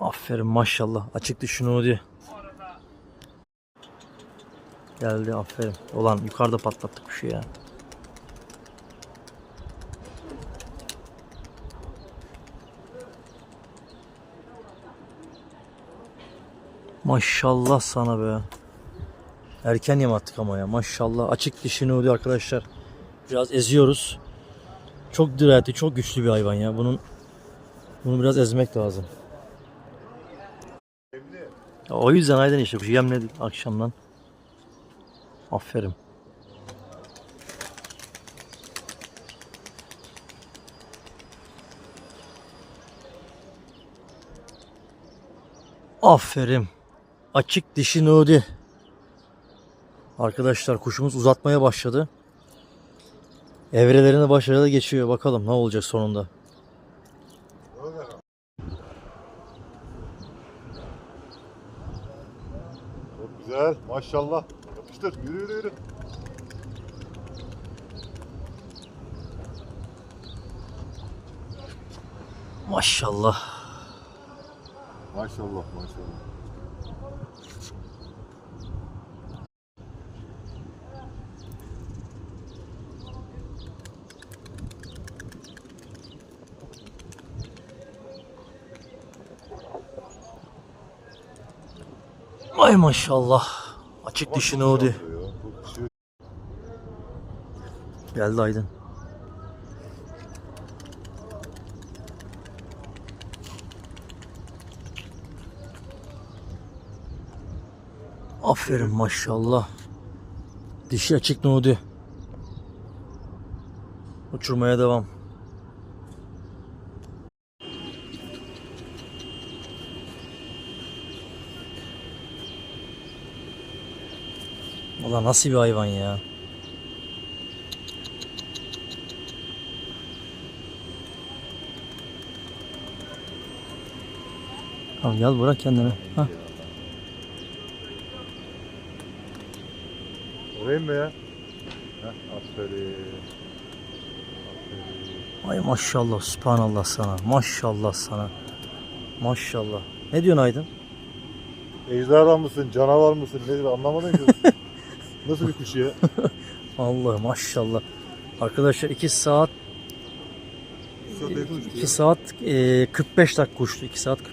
Aferin maşallah. Açık düşünü diye. Geldi aferin. Ulan yukarıda patlattık bir şey ya. Maşallah sana be. Erken yem attık ama ya maşallah. Açık dişini oluyor arkadaşlar. Biraz eziyoruz. Çok dirençli, çok güçlü bir hayvan ya. Bunun bunu biraz ezmek lazım. Ya o yüzden aydan işte şey yemledik akşamdan. Aferin. Aferin. Açık dişi Nudi. Arkadaşlar kuşumuz uzatmaya başladı. Evrelerini başarılı geçiyor. Bakalım ne olacak sonunda. Çok güzel. Maşallah. Yapıştır. Yürü yürü yürü. Maşallah. Maşallah maşallah. Ay maşallah. Açık dişi Nudi. Kişi- Geldi Aydın. Aferin maşallah. Dişi açık Nudi. Uçurmaya devam. Valla nasıl bir hayvan ya. Al gel bırak kendini. Hah. Vurayım mı ya? Heh, aferin. Aferin. Ay maşallah subhanallah sana. Maşallah sana. Maşallah. Ne diyorsun Aydın? Ejderha mısın, canavar mısın nedir anlamadım ki. Nasıl bir kuş ya? Allah maşallah. Arkadaşlar 2 saat Çok yakın uçtu 2 ya. saat e, 45 dakika uçtu. 2 saat 45